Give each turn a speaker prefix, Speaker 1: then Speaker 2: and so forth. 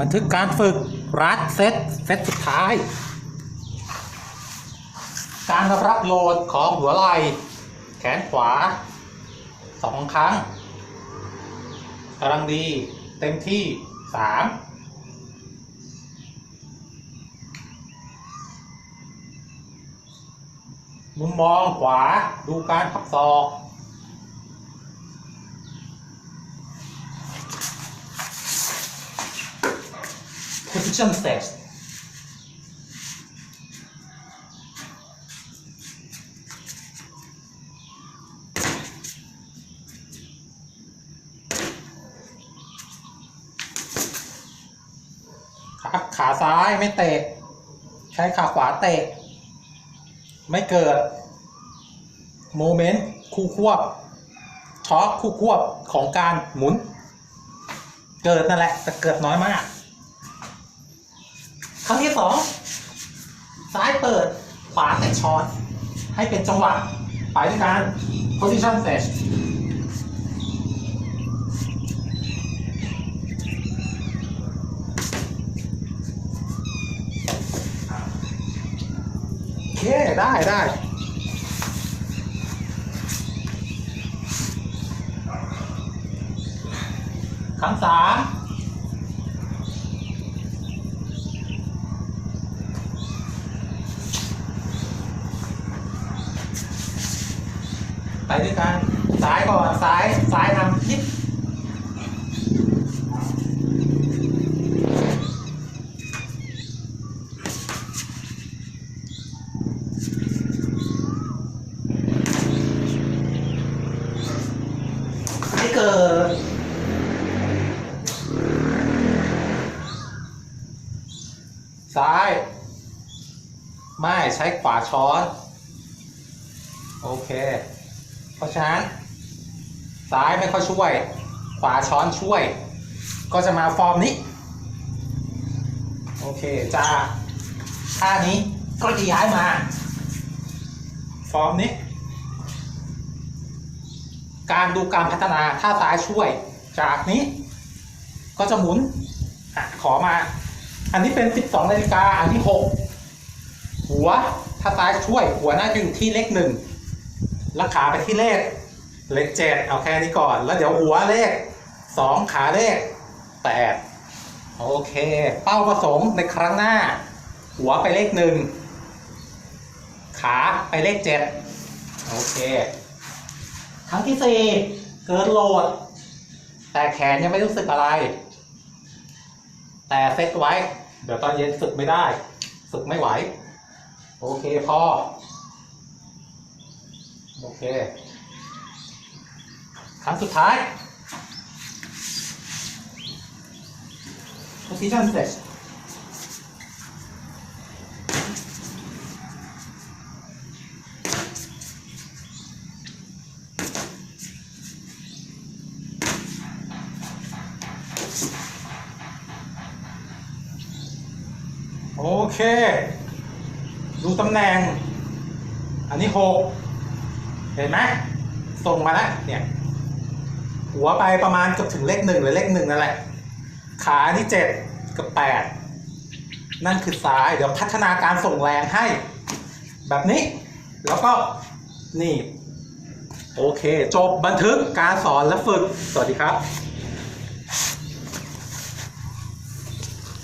Speaker 1: บันทึกการฝึกรัดเซตเซตสุดท้าย การรับโหลดของหัวไหล่แขนขวาสองครั้งกำลังดีเต็มที่สามมุมมองขวาดูการพับศอก position set ขาขาซ้ายไม่เตะ ใช้ขาขวาเตะ ไม่เกิด โมเมนต์คู่ควบช็อคคู่ควบของการหมุน เกิดนั่นแหละแต่เกิดน้อยมาก ครั้งที่สองซ้ายเปิด ขวาแต่ช็อต ให้เป็นจังหวะไปด้วยกัน position set โอเค ได้ได้ครั้งสาม ไปด้วยกันซ้ายก่อนซ้ายซ้ายนำทิศไม่เกิดซ้าย ไม่ใช้ขวาช้อน โอเค เพราะฉะนั้นซ้ายไม่ค่อยช่วย ขวาช้อนช่วย ก็จะมาฟอร์มนี้ โอเคจ้าท่านี้ก็จะย้ายมา ฟอร์มนี้ การดูการพัฒนาถ้าซ้ายช่วย จากนี้ ก็จะหมุนอขอมา อันนี้เป็น 12นาฬิกาอันที่ 6 หัวถ้าซ้ายช่วย หัวน่าจะอยู่ที่เลขหนึ่ง แล้วขาไปที่เลข เลขเจ็ดเอาแค่นี้ก่อน แล้วเดี๋ยวหัวเลขสองขาเลขแปดโอเค เป้าประสงค์ในครั้งหน้า หัวไปเลขหนึ่งขาไปเลขเจ็ดโอเค ครั้งที่สี่เกินโหลด แต่แขนยังไม่รู้สึกอะไร แต่เซตไว้ เดี๋ยวตอนเย็นฝึกไม่ได้ฝึกไม่ไหว โอเคพอ โอเค ครั้งสุดท้าย position set โอเค ดูตำแหน่ง อันนี้หก ห็นไหมส่งมาแล้วเนี่ยหัวไปประมาณเกือบถึงเลขหนึ่งหรือเลขหนึ่งนั่นแหละ ขาที่เจ็ดกับแปดนั่นคือซ้าย เดี๋ยวพัฒนาการส่งแรงให้ แบบนี้ แล้วก็นี่ โอเค จบบันทึกการสอนและฝึก สวัสดีครับ